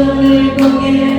눈을 보게